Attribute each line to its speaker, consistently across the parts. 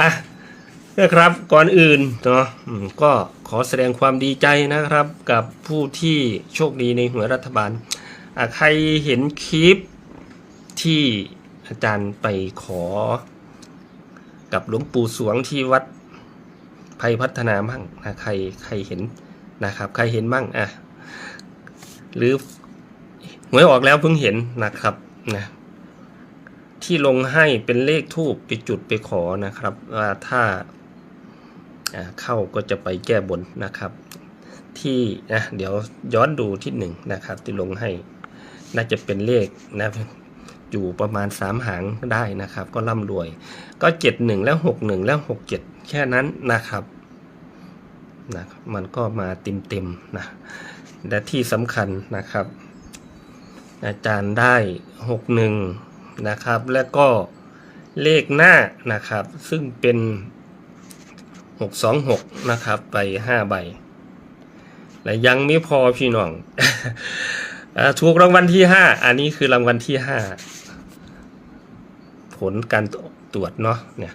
Speaker 1: อะนะครับก่อนอื่นเนาะก็ขอแสดงความดีใจนะครับกับผู้ที่โชคดีในหวยรัฐบาลใครเห็นคลิปที่อาจารย์ไปขอ กับหลวงปู่สวงที่วัดภัยพัฒนามั่งนะใครใครเห็นนะครับ ใครเห็นมั่งอะหรือหวยออกแล้วเพิ่งเห็นนะครับนะ ที่ลงให้เป็นเลขทูบไปจุดไปขอนะครับ ว่าถ้าเข้าก็จะไปแก้บนนะครับ ที่นะเดี๋ยวย้อนดูที่หนึ่งนะครับ ที่ลงให้น่าจะเป็นเลขนะอยู่ประมาณสามหางได้นะครับ ก็ร่ำรวย ก็เจ็ดหนึ่งแล้วหกหนึ่งแล้วหกเจ็ดแค่นั้นนะครับนะครับมันก็มาเต็มเต็มๆนะและที่สำคัญนะครับ อาจารย์ได้หกห นะครับ แล้วก็เลขหน้านะครับ ซึ่งเป็นหกสองหกนะครับไปห้าใบ และยังไม่พอพี่น้องอถูกรางวัลที่ห้าอันนี้คือรางวัลที่ห้าผลการตรวจเนาะเนี่ย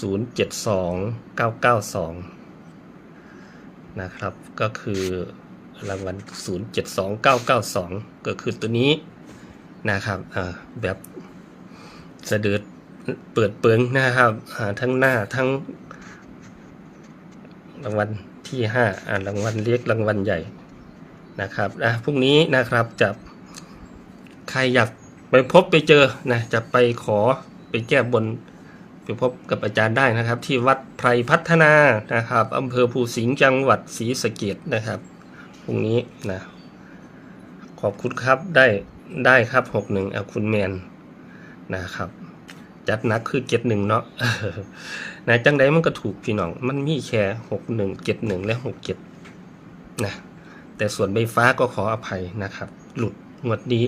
Speaker 1: ศูนย์เจ็ดสองเก้าเก้าสองนะครับ ก็คือรางวัลศูนย์เจ็ดสองเก้าเก้าสองก็คือตัวนี้นะครับแบบ สะดืดเปิดเปิงนะครับทั้งหน้าทั้ง รางวัลที่ห้าอ่ารางวัลเล็กรางวัลใหญ่นะครับอะพรุ่งนี้นะครับจะใครอยากไปพบไปเจอนะจะไปขอไปแก้บนไปพบกับอาจารย์ได้นะครับ ที่วัดไพรพัฒนานะครับอำเภอภูสิงห์จังหวัดศรีสะเกดนะครับพรุ่งนี้นะขอบคุณครับได้ได้ครับหกหนึ่งคุณแมน นะครับ จัดนักคือเจ็ดหนึ่งเนาะนะจังใดมันก็ถูกพี่น้อง มันมีแค่หกหนึ่งเจ็ดหนึ่งและหกเจ็ดนะแต่ส่วนใบฟ้าก็ขออภัยนะครับ หลุดงวดนี้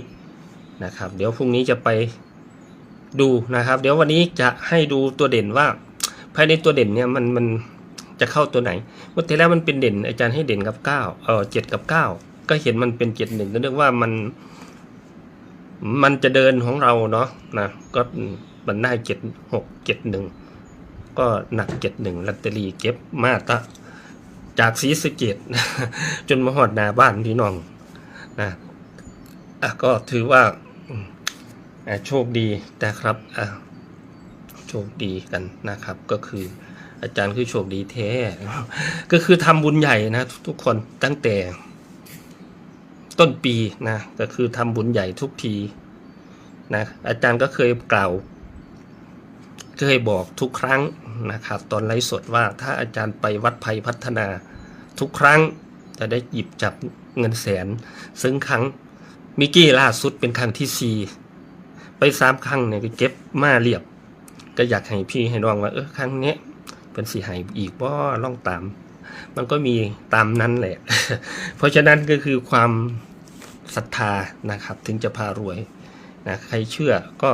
Speaker 1: นะครับ เดี๋ยวพรุ่งนี้จะไปดูนะครับ เดี๋ยววันนี้จะให้ดูตัวเด่นว่า ภายในตัวเด่นเนี่ยมันมันจะเข้าตัวไหนวันที่แล้วมันเป็นเด่น อาจารย์ให้เด่นกับเก้าเออเจ็ดกับเก้าก็เห็นมันเป็นเจ็ดหนึ่งก็เรียกว่ามัน มันจะเดินของเราเนาะนะก็มันได้เจ็ดหกเจ็ดหนึ่งก็หนักเจ็ดหนึ่งลัตเตอรี่เก็บมาตะจากสีสะเกตจนมาหอดนาบ้านพี่น้องนะอะก็ถือว่าโชคดีนะครับอะโชคดีกันนะครับ ก็คืออาจารย์คือโชคดีแท้ ก็คือทำบุญใหญ่นะทุกคนตั้งแต่ ต้นปีนะก็คือทำบุญใหญ่ทุกทีนะอาจารย์ก็เคยกล่าว เคยบอกทุกครั้งนะครับตอนไลฟ์สดว่าถ้าอาจารย์ไปวัดภัยพัฒนาทุกครั้งจะได้หยิบจับเงินแสน ซึ่งครั้งมิกกี้ล่าสุดเป็นครั้งที่สี่ไปสามครั้งเนี่ยก็เก็บมาเรียบ ก็อยากให้พี่ให้น้องว่าเออครั้งเนี้ยเป็นสีหายอีกว่าล่องตาม มันก็มีตามนั้นแหละ เพราะฉะนั้นก็คือความ ศรัทธานะครับ ถึงจะพารวยนะใครเชื่อก็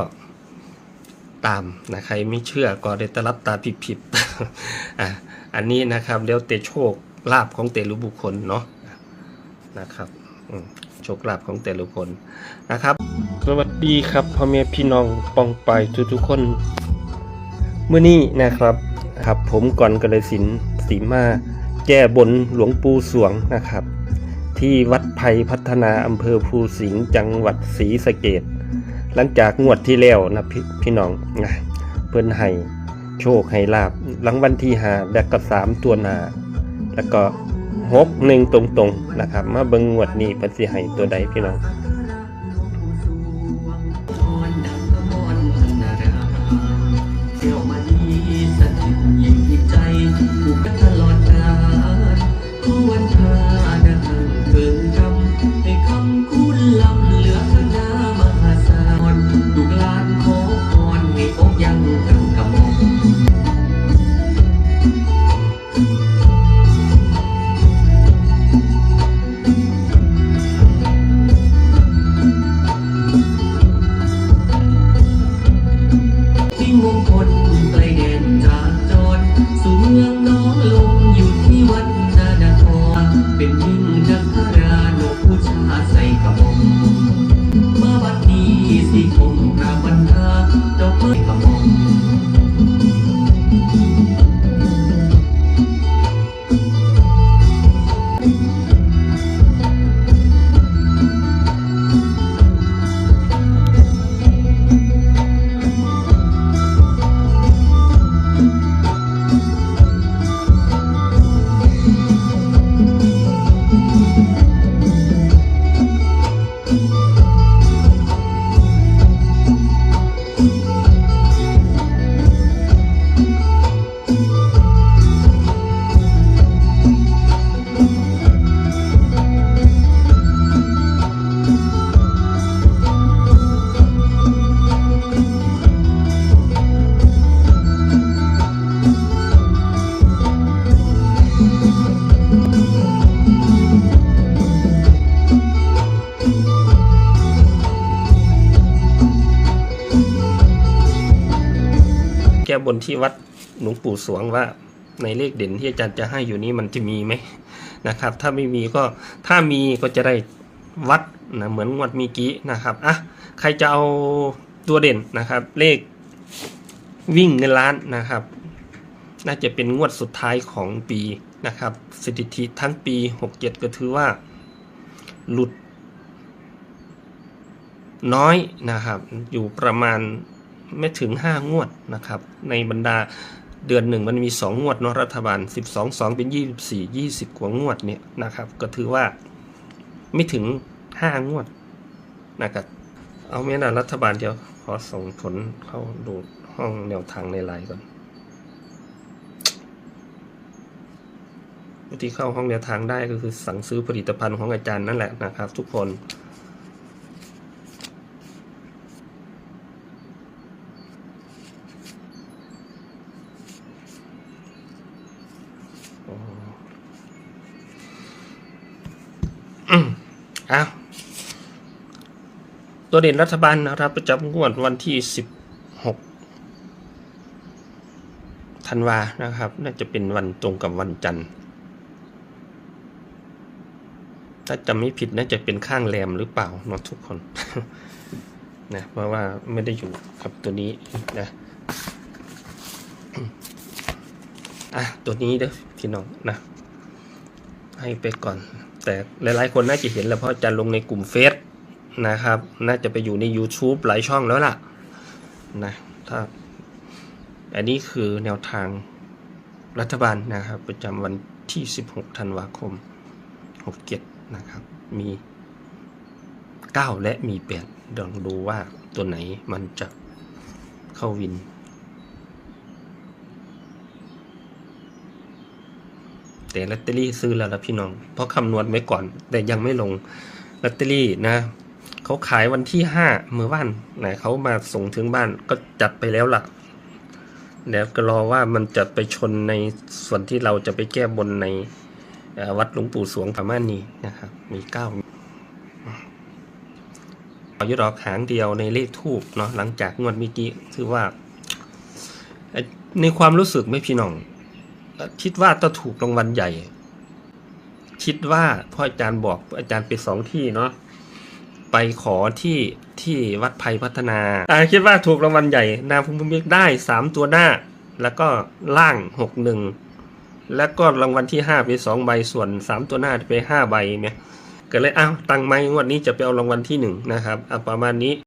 Speaker 1: ตามนะใครไม่เชื่อก็ได้ตรับตาผิดๆอะอันนี้นะครับแล้วแต่โชคลาภของแต่ละบุคคลเนาะนะครับโชคลาภของแต่ละบุคคลนะครับ สวัสดีครับพ่อแม่พี่น้องปองไปทุกๆคนเมื่อนี้นะครับครับ ผมก่อนกระสินสีมาแก้บนหลวงปู่สวงนะครับ ที่วัดไผ่พัฒนาอำเภอภูสิงห์จังหวัดศรีสะเกดหลังจากงวดที่แล้วนะพี่พี่น้องนะเพิ่นให้โชคให้ลาบรางวัลที่หาและก็สามตัวหนา แล้วก็หกหนึ่งตรงๆนะครับ มาเบิ่งงวดนี้เพิ่นสิให้ตัวใดพี่น้อง
Speaker 2: บน
Speaker 1: ที่วัดหลวงปู่สวงว่า ในเลขเด่นที่อาจารย์จะให้อยู่นี้มันจะมีไหมนะครับ ถ้าไม่มีก็ถ้ามีก็จะได้วัดนะเหมือนงวดเมีกี้นะครับอะใครจะเอาตัวเด่นนะครับ เลขวิ่งเงินล้านนะครับ น่าจะเป็นงวดสุดท้ายของปีนะครับสถิติทั้งปี 67 ก็ถือว่า หลุดน้อยนะครับ อยู่ประมาณ ไม่ถึง 5 งวดนะครับ ในบรรดาเดือนหนึ่งมันมี 2 งวดเนาะรัฐบาล 12 2 เป็น 24 20 กว่างวดเนี่ยนะครับ ก็ถือว่าไม่ถึง 5 งวดนะครับเอาเมื่อนะรัฐบาลเดี๋ยวขอส่งผลเข้าดูห้องแนวทางในไลน์ก่อนวิธีเข้าห้องแนวทางได้ก็คือสั่งซื้อผลิตภัณฑ์ของอาจารย์นั่นแหละนะครับ ทุกคน อ้าวตัวเด่นรัฐบาลนะครับ ประจำงวดวันที่สิบหกธันวานะครับ น่าจะเป็นวันตรงกับวันจันทร์ ถ้าจำไม่ผิดน่าจะเป็นข้างแรมหรือเปล่านะทุกคนนะเพราะว่าไม่ได้อยู่กับตัวนี้นะอะตัวนี้เด้อพี่น้องนะ ให้ไปก่อน แต่หลายๆคนน่าจะเห็นแล้วเพราะจารย์ลงในกลุ่มเฟซนะครับ น่าจะไปอยู่ใน YouTube หลายช่องแล้วล่ะนะถ้าอันนี้คือแนวทางรัฐบาลนะครับ ประจำวันที่ 16 ธันวาคม 67 นะครับ มี 9 และมี8ลองดูว่าตัวไหนมันจะเข้าวิน แต่ลอตเตอรี่ซื้อแล้วละพี่น้อง เพราะคำนวณไว้ก่อน แต่ยังไม่ลงลอตเตอรี่นะเขาขายวันที่ห้าเมื่อวานไหนเขามาส่งถึงบ้านก็จัดไปแล้วล่ะเดี๋ยวก็รอว่ามันจะไปชนในส่วนที่เราจะไปแก้บนในวัดหลวงปู่สวงประมาณนี้นะครับ มีเก้าอายุดอกหางเดียวในเลขทูบเนาะหลังจากงวดเมื่อกี้ถือว่า ในความรู้สึกไม่พี่น้อง คิดว่าต้องถูกรางวัลใหญ่ คิดว่าพ่ออาจารย์บอกอาจารย์ไปสองที่เนาะไปขอที่ที่วัดไผ่พัฒนาอาคิดว่าถูกรางวัลใหญ่นางภูมิเมฆได้สามตัวหน้า แล้วก็ล่างหกหนึ่งแล้วก็รางวัลที่ห้าไปสองใบส่วนสามตัวหน้าไปห้าใบเนี่ยก็เลยอ้าวตังค์ไหมงวดนี้จะไปเอารางวัลที่หนึ่งนะครับเอาประมาณนี้